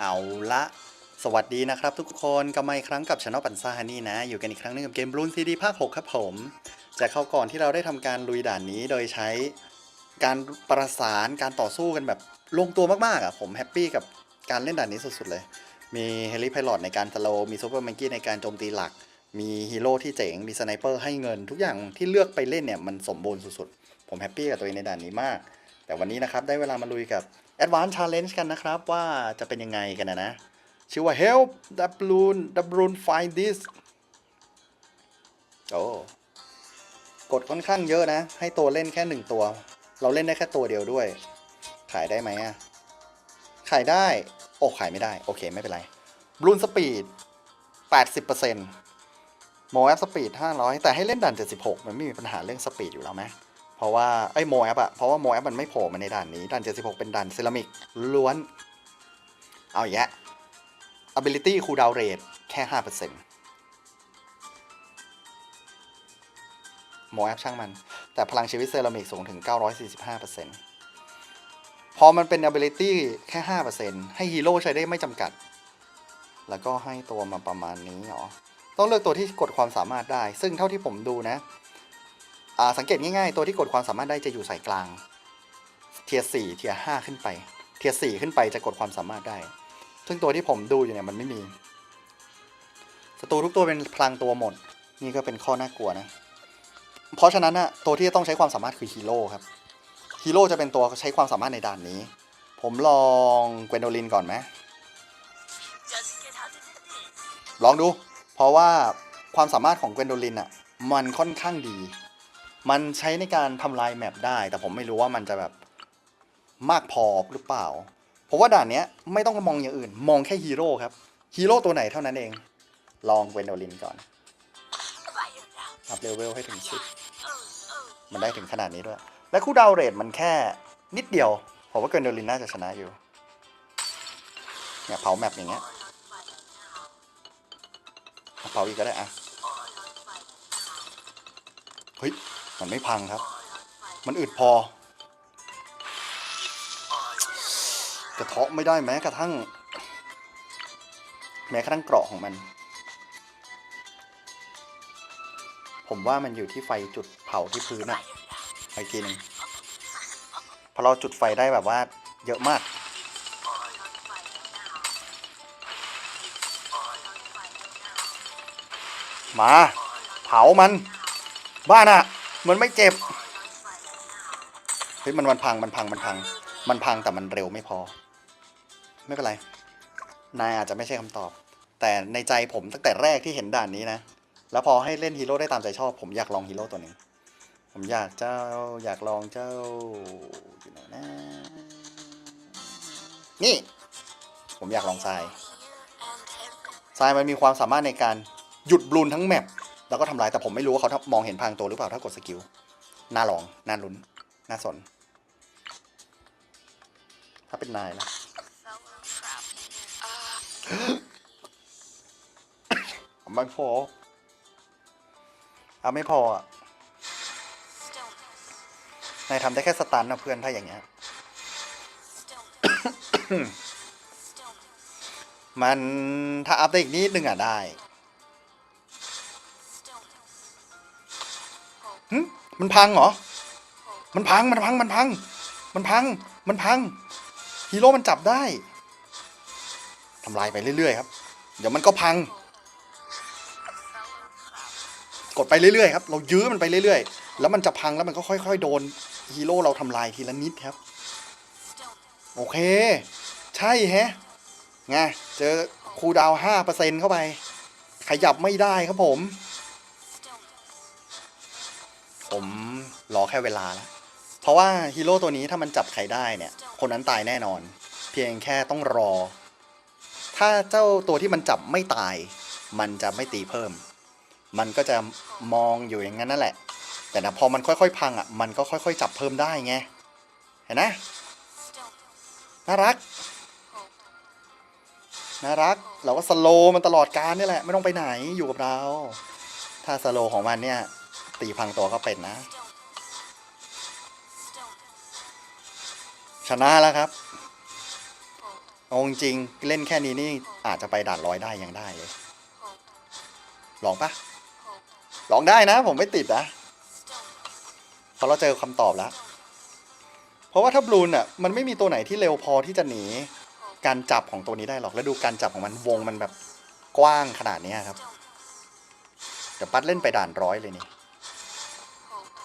เอาละสวัสดีนะครับทุกคนกลับมาอีกครั้งกับช anel ปันซ่าฮันนี่นะ อยู่กันอีกครั้งหนึงกับเกมบลูนซีดีภาค 6 ครับผมจากเข้าก่อนที่เราได้ทำการลุยด่านนี้โดยใช้การประสานการต่อสู้กันแบบลงตัวมากๆอะผมแฮปปี้กับการเล่นด่านนี้สุดๆเลย มีเฮลิพายโลอตในการสโลมีซูเปอร์แมงกี้ในการโจมตีหลัก มีฮีโร่ที่เจ๋งมีสไนเปอร์ให้เงิน ทุกอย่างที่เลือกไปเล่นเนี่ยมันสมบูรณ์สุดๆผมแฮปปี้กับตัวเองในด่านนี้มาก แต่วันนี้นะครับได้เวลามาลุยกับ Advanced Challenge กันนะครับ ว่าจะเป็นยังไงกันนะนะ ชื่อว่า Help the balloon the balloon find this โอ้กดค่อนข้างเยอะนะ ให้ตัวเล่นแค่หนึ่งตัว เราเล่นได้แค่ตัวเดียวด้วย ขายได้ไหมอะ ขายได้ โอ้ขายไม่ได้ โอเคไม่เป็นไรบลูนสปีด 80%โมแอปสปีด 500 แต่ให้เล่นด่าน76 มันไม่มีปัญหาเรื่องสปีดอยู่แล้วไหม ราะว่าไอ้โมแอปอะเพราะว่าโมแอปมันไม่โผล่มาในด่านนี้ด่าน76 เป็นด่านเซรามิกล้วน เอาอย่างเงี้ย ability cooldown rate แค่ 5%โมแอปช่างมัน แต่พลังชีวิตเซรามิกสูงถึง 945%พอมันเป็น ability แค่ 5%ให้ฮีโร่ใช้ได้ไม่จำกัด แล้วก็ให้ตัวมาประมาณนี้เหรอต้องเลือกตัวที่กดความสามารถได้ ซึ่งเท่าที่ผมดูนะ สังเกตง่ายๆ ตัวที่กดความสามารถได้จะอยู่สายกลาง เทียร์สี่เทียร์ห้าขึ้นไป เทียร์สี่ขึ้นไปจะกดความสามารถได้ ซึ่งตัวที่ผมดูอยู่เนี่ยมันไม่มีศัตรูทุกตัวเป็นพลังตัวหมด นี่ก็เป็นข้อน่ากลัวนะ เพราะฉะนั้นอะตัวที่ต้องใช้ความสามารถคือฮีโร่ครับฮีโร่จะเป็นตัวใช้ความสามารถในด่านนี้ ผมลองเกวนโดลินก่อนไหมลองดู เพราะว่าความสามารถของเกวนโดลินอะมันค่อนข้างดี มันใช้ในการทำลายแมปได้ แต่ผมไม่รู้ว่ามันจะแบบมากพอหรือเปล่า ผมว่าด่านเนี้ยไม่ต้องมองอย่างอื่น มองแค่ฮีโร่ครับฮีโร่ตัวไหนเท่านั้นเอง ลองเวนโดลินก่อน อัพเลเวลให้ถึงสิบมันได้ถึงขนาดนี้ด้วย และคู่ดาวเรทมันแค่นิดเดียว ผมว่าเกวนโดลินน่าจะชนะอยู่เนี่ยเผาแมปอย่างเงี้ยเผาอีกก็ได้อะเฮ้ย มันไม่พังครับ มันอึดพอ กระเทาะไม่ได้แม้กระทั่ง แม้กระทั่งเกราะของมัน ผมว่ามันอยู่ที่ไฟจุดเผาที่พื้นอะอีกทีนึงพอเราจุดไฟได้แบบว่า เยอะมากมา เผามัน บ้านอะ มันไม่เจ็บ เฮ้ยมันมันพังมันพังมันพัง มันพังแต่มันเร็วไม่พอ ไม่เป็นไร นายอาจจะไม่ใช่คำตอบ แต่ในใจผมตั้งแต่แรกที่เห็นด่านนี้นะ แล้วพอให้เล่นฮีโร่ได้ตามใจชอบ ผมอยากลองฮีโร่ตัวนึ่งผมอยากเจ้าอยากลองเจ้าอยู่ไหนนะ นี่ ผมอยากลองทรายทรายมันมีความสามารถในการหยุดบลูนทั้งแมป แล้วก็ทำลายแต่ผมไม่รู้ว่าเขามองเห็นพางตัวหรือเปล่าถ้ากดสกิลน่าลองน่าลุ้นน่าสน ถ้าเป็นนายนะไม่พอเอาไม่พออะนายทำได้แค่สตันนะเพื่อนถ้าอย่างเงี้ยมันถ้าอัพได้อีกนิดนึงอะได้ มันพังเหรอ มันพัง มันพัง มันพัง มันพัง มันพัง ฮีโร่มันจับได้ ทำลายไปเรื่อยๆครับ เดี๋ยวมันก็พัง กดไปเรื่อยๆครับ เรายื้อมันไปเรื่อยๆ แล้วมันจะพังแล้วมันก็ค่อย ๆ โดนฮีโร่เราทำลายทีละนิดครับ โอเค ใช่แฮะ ไง เจอคูดาวห้าเปอร์เซ็นเข้าไป ขยับไม่ได้ครับผม ผมรอแค่เวลาแล้วเพราะว่าฮีโร่ตัวนี้ถ้ามันจับใครได้เนี่ย คนนั้นตายแน่นอน เพียงแค่ต้องรอ ถ้าเจ้าตัวที่มันจับไม่ตาย มันจะไม่ตีเพิ่ม มันก็จะมองอยู่อย่างนั้นนั่นแหละ แต่นะพอมันค่อยๆ พังอะ มันก็ค่อย ๆ จับเพิ่มได้ไง เห็นนะ น่ารัก น่ารัก เราก็สโลมันตลอดการนี่แหละ ไม่ต้องไปไหนอยู่กับเรา ถ้าสโลของมันเนี่ย ตีพังตัวก็เป็นนะ ชนะแล้วครับอาจริงเล่นแค่นี้นี่อาจจะไปด่านร้อยได้ยังได้เลย ลองปะลองได้นะ ผมไม่ติดนะเพราะเราเจอคำตอบแล้ว เพราะว่าถ้าบลูนอะมันไม่มีตัวไหนที่เร็วพอที่จะหนี การจับของตัวนี้ได้หรอก แล้วดูการจับของมันวงมันแบบกว้างขนาดนี้ครับ เดี๋ยวปัดเล่นไปด่านร้อยเลยนี่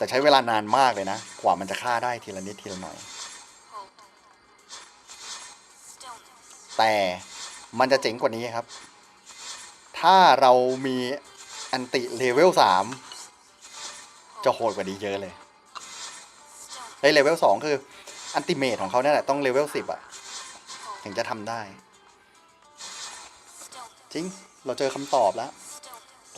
แต่ใช้เวลานานมากเลยนะ กว่ามันจะฆ่าได้ทีละนิดทีละหน่อย แต่มันจะเจ๋งกว่านี้ครับ ถ้าเรามีอันติเลเวลสามจะโหดกว่านี้เยอะเลยไอ้เลเวลสองคือ อันติเมทของเขาเนี่ยแหละต้องเลเวลสิบอะถึงจะทำได้ จริง เราเจอคำตอบแล้ว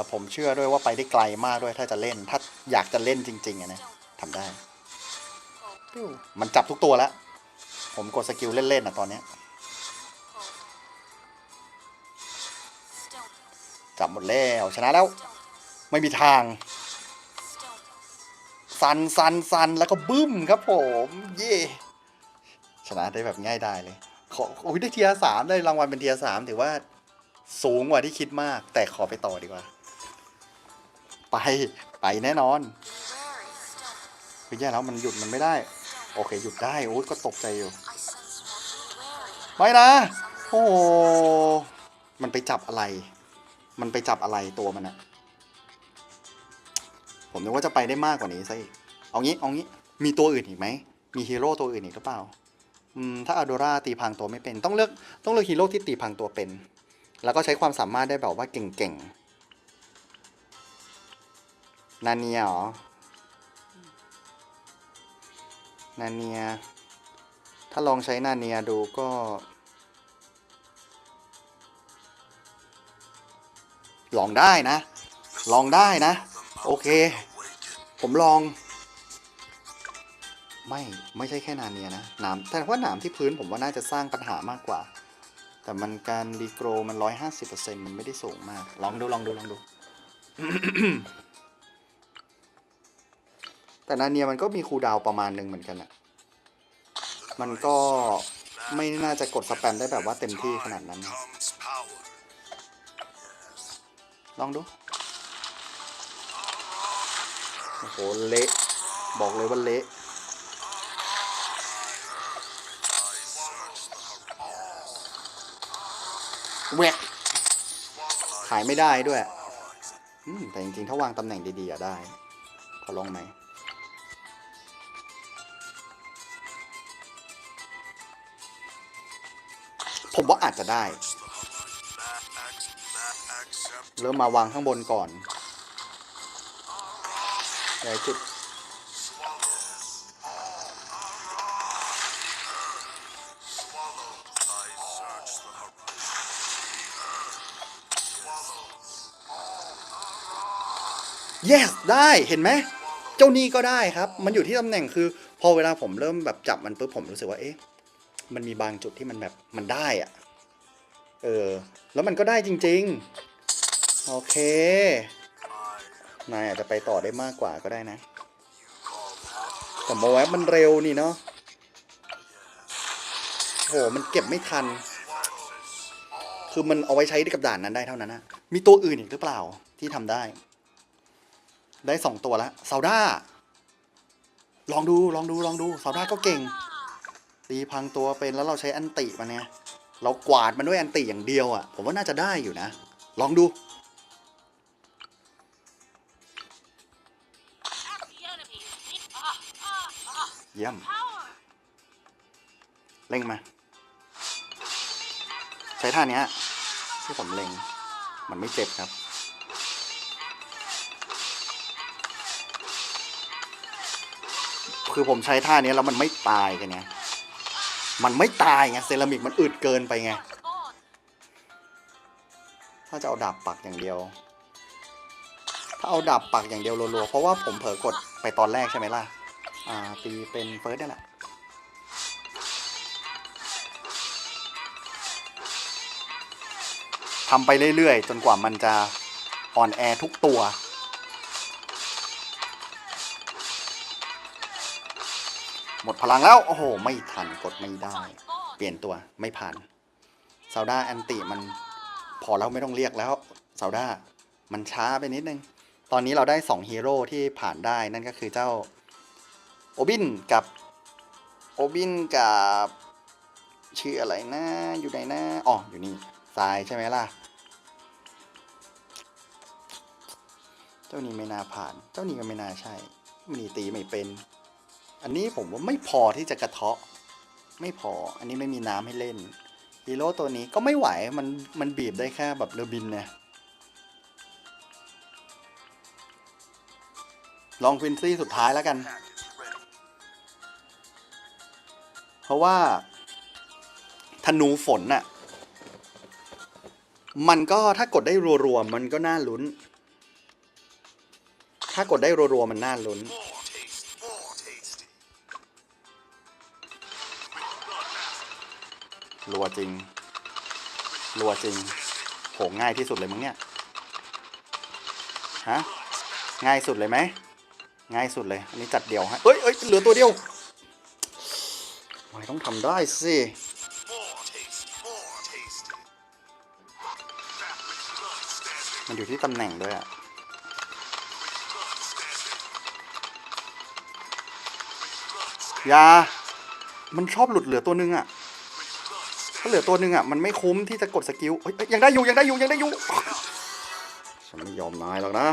แต่ผมเชื่อด้วยว่าไปได้ไกลมากด้วยถ้าจะเล่น ถ้าอยากจะเล่นจริงๆอะนะทำได้ปิ้วมันจับทุกตัวแล้ว ผมกดสกิลเล่นๆอะตอนเนี้ยจับหมดแล้วชนะแล้ว ไม่มีทางซันซันซันแล้วก็บึ้มครับผม เย่ชนะได้แบบง่ายได้เลย ขอโอ้ยได้เทียสามได้รางวัลเป็นเทียสามถือว่าสูงกว่าที่คิดมาก แต่ขอไปต่อดีกว่า ไปไปแน่นอนคือแย่แล้วมันหยุดมันไม่ได้ โอเคหยุดได้โอ้ยก็ตกใจอยู่ไม่นะ โอ้มันไปจับอะไร มันไปจับอะไรตัวมันอะผมนึกว่าจะไปได้มากกว่านี้ซะอีก เอางี้ เอางี้ มีตัวอื่นอีกไหม มีฮีโร่ตัวอื่นอีกหรือเปล่า อืม ถ้าอ d ดราตีพังตัวไม่เป็น ต้องเลือก ต้องเลือกฮีโร่ที่ตีพังตัวเป็น แล้วก็ใช้ความสามารถได้แบบว่าเก่งๆ นาเนียเหรอ นาเนีย ถ้าลองใช้นาเนียดูก็ ลองได้นะ ลองได้นะ โอเค ผมลอง ไม่ ไม่ใช่แค่นาเนียนะหนามแต่ว่าหนามที่พื้นผมว่าน่าจะสร้างปัญหามากกว่า แต่มันการรีโกรมันร้อยห้าสิบเปอร์เซ็นมันไม่ได้สูงมาก ลองดู ลองดู ลองดู แต่นาเนียมันก็มีคูดาวประมาณหนึ่งเหมือนกันอะมันก็ไม่น่าจะกดสแปมได้แบบว่าเต็มที่ขนาดนั้น ลองดู โอ้โห เละ บอกเลยว่าเละแวกขายไม่ได้ด้วย แต่จริงๆ ถ้าวางตำแหน่งดีๆอะได้ ขอลองไหม อาจจะได้ That ac- that accept เริ่มมาวางข้างบนก่อนใหญ่จุด swallow. I search the horizon. yes ได้เห็นไหมเจ้านี่ก็ได้ครับ มันอยู่ที่ตำแหน่งคือ พอเวลาผมเริ่มแบบจับมันปุ๊บผมรู้สึกว่าเอ๊ะมันมีบางจุดที่มันแบบมันได้อะ เออ แล้วมันก็ได้จริง ๆ โอเคนายอาจจะไปต่อได้มากกว่าก็ได้นะ แต่โมแวบมันเร็วนี่เนาะโหมันเก็บไม่ทัน คือมันเอาไว้ใช้กับด่านนั้นได้เท่านั้นนะมีตัวอื่นอีกหรือเปล่าที่ทำได้ ได้สองตัวแล้วซาวด้า ลองดูลองดูลองดูซาวด้าก็เก่ง ตีพังตัวเป็นแล้วเราใช้อันติมันเนี่ย เรากวาดมันด้วยอันติอย่างเดียวอะ่ะ ผมว่าน่าจะได้อยู่นะ ลองดู เยี่ยม เล็งมา ใช้ท่านี้ที่ผมเล็ง มันไม่เจ็บครับ คือผมใช้ท่านี้แล้วมันไม่ตายกันไง มันไม่ตายไงเซรามิกมันอึดเกินไปไง ถ้าจะเอาดาบปักอย่างเดียว ถ้าเอาดาบปักอย่างเดียวรัวๆเพราะว่าผมเผลอกดไปตอนแรกใช่ไหมล่ะ อ่าตีเป็นเฟิร์สได้แหละทำไปเรื่อยๆ จนกว่ามันจะอ่อนแอทุกตัว หมดพลังแล้ว โอ้โห ไม่ทันกดไม่ได้ เปลี่ยนตัวไม่ผ่านซาวด้าแอนติมันพอแล้วไม่ต้องเรียกแล้วซาวด้ามันช้าไปนิดนึง ตอนนี้เราได้2ฮีโร่ที่ผ่านได้นั่นก็คือเจ้าโอบินกับโอบินกับชื่ออะไรนะอยู่ไหนนะอ๋ออยู่นี่ทรายใช่ไหมล่ะ เจ้านี้ไม่น่าผ่าน เจ้านี้ก็ไม่น่าใช่มีตีไม่เป็น อันนี้ผมว่าไม่พอที่จะกระเทาะ ไม่พอ อันนี้ไม่มีน้ำให้เล่นฮีโร่ตัวนี้ก็ไม่ไหว มันมันบีบได้แค่แบบเรือบินเนี่ยลองควินซี่สุดท้ายแล้วกัน เพราะว่า ธนูฝนน่ะ มันก็ถ้ากดได้รัวๆมันก็น่าลุ้น ถ้ากดได้รัวๆมันน่าลุ้น รัวจริง รัวจริง โหง่ายที่สุดเลยมึงเนี่ย ฮะ ง่ายสุดเลยไหม ง่ายสุดเลย อันนี้จัดเดี่ยวฮะเอ้ยเอ้ยเหลือตัวเดียวไม่ต้องทำได้สิมันอยู่ที่ตำแหน่งด้วยอะยา มันชอบหลุดเหลือตัวนึงอะ ถ้าเหลือตัวหนึ่งอะมันไม่คุ้มที่จะกดสกิลเอ้ยยังได้อยู่ยังได้อยู่ยังได้อยู่ฉันไม่ยอมนายหรอกนะ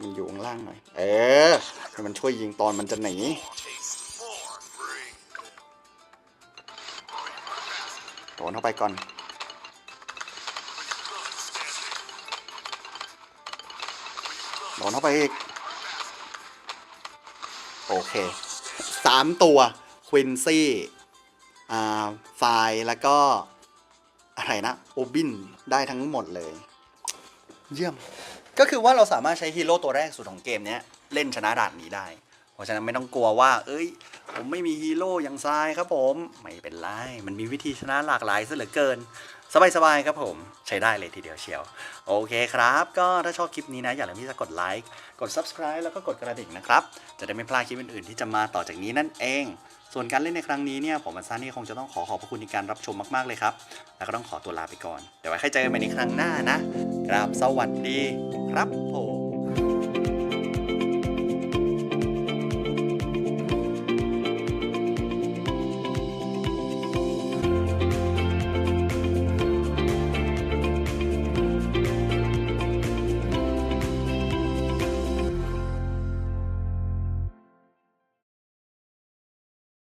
มันอยู่ข้างล่างหน่อย เออให้มันช่วยยิงตอนมันจะหนี More tasty. More free. โดนเข้าไปก่อนโดนเข้าไปอีก โอเคสามตัวควินซี่ ไฟล์แล้วก็อะไรนะโอบินได้ทั้งหมดเลย เยี่ยม ก็คือว่าเราสามารถใช้ฮีโร่ตัวแรกสุดของเกมเนี้ยเล่นชนะด่านนี้ได้ เพราะฉะนั้นไม่ต้องกลัวว่า เอ้ย ผมไม่มีฮีโร่อย่างทรายครับผม ไม่เป็นไร มันมีวิธีชนะหลากหลายซะเหลือเกิน สบายๆครับผม ใช้ได้เลยทีเดียวเชียว โอเคครับ ก็ถ้าชอบคลิปนี้นะ อย่าลืมที่จะกดไลค์ กด subscribe แล้วก็กดกระดิ่งนะครับ จะได้ไม่พลาดคลิปอื่นๆที่จะมาต่อจากนี้นั่นเอง ส่วนการเล่นในครั้งนี้เนี่ยผมอันซ่านี่คงจะต้องขอขอบพระคุณในการรับชมมากๆเลยครับ แล้วก็ต้องขอตัวลาไปก่อนเดี๋ยวไว้ค่อยเจอกันใหม่ในครั้งหน้านะครับสวัสดีครับผม